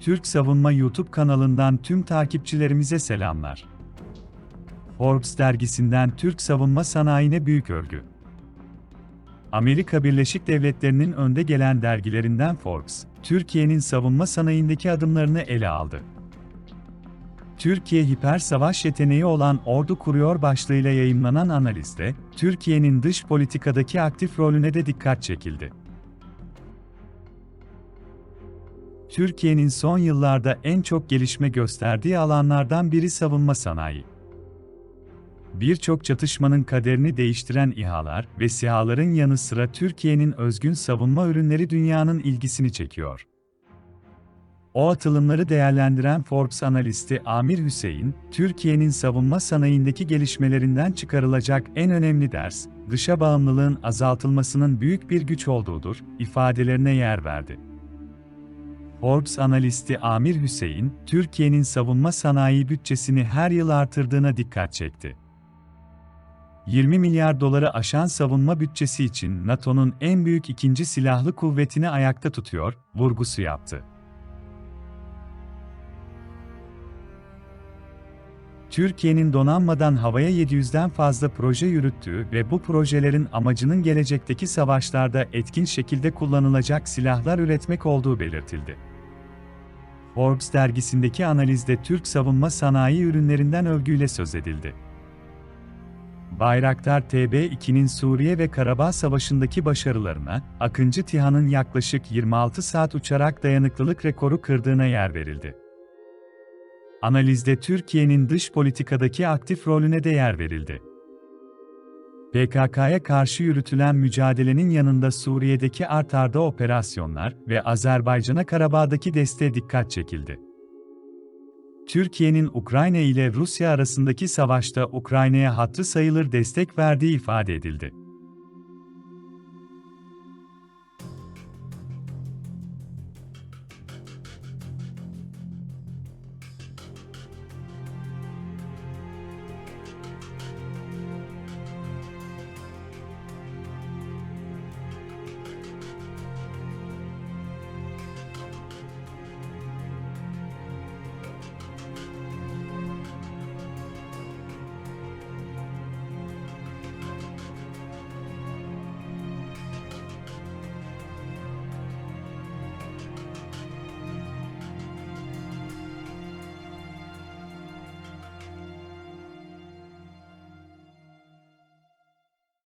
Türk Savunma YouTube kanalından tüm takipçilerimize selamlar. Forbes dergisinden Türk savunma sanayine büyük övgü. Amerika Birleşik Devletleri'nin önde gelen dergilerinden Forbes, Türkiye'nin savunma sanayindeki adımlarını ele aldı. Türkiye hiper savaş yeteneği olan ordu kuruyor başlığıyla yayımlanan analizde, Türkiye'nin dış politikadaki aktif rolüne de dikkat çekildi. Türkiye'nin son yıllarda en çok gelişme gösterdiği alanlardan biri savunma sanayi. Birçok çatışmanın kaderini değiştiren İHA'lar ve SİHA'ların yanı sıra Türkiye'nin özgün savunma ürünleri dünyanın ilgisini çekiyor. O atılımları değerlendiren Forbes analisti Amir Hüseyin, Türkiye'nin savunma sanayindeki gelişmelerinden çıkarılacak en önemli ders, dışa bağımlılığın azaltılmasının büyük bir güç olduğudur, ifadelerine yer verdi. Forbes analisti Amir Hüseyin, Türkiye'nin savunma sanayi bütçesini her yıl artırdığına dikkat çekti. 20 milyar doları aşan savunma bütçesi için NATO'nun en büyük ikinci silahlı kuvvetini ayakta tutuyor, vurgusu yaptı. Türkiye'nin donanmadan havaya 700'den fazla proje yürüttüğü ve bu projelerin amacının gelecekteki savaşlarda etkin şekilde kullanılacak silahlar üretmek olduğu belirtildi. Forbes dergisindeki analizde Türk savunma sanayi ürünlerinden övgüyle söz edildi. Bayraktar TB2'nin Suriye ve Karabağ Savaşı'ndaki başarılarına, Akıncı TİHA'nın yaklaşık 26 saat uçarak dayanıklılık rekoru kırdığına yer verildi. Analizde Türkiye'nin dış politikadaki aktif rolüne de yer verildi. PKK'ya karşı yürütülen mücadelenin yanında Suriye'deki art arda operasyonlar ve Azerbaycan'a Karabağ'daki desteğe dikkat çekildi. Türkiye'nin Ukrayna ile Rusya arasındaki savaşta Ukrayna'ya hatırı sayılır destek verdiği ifade edildi.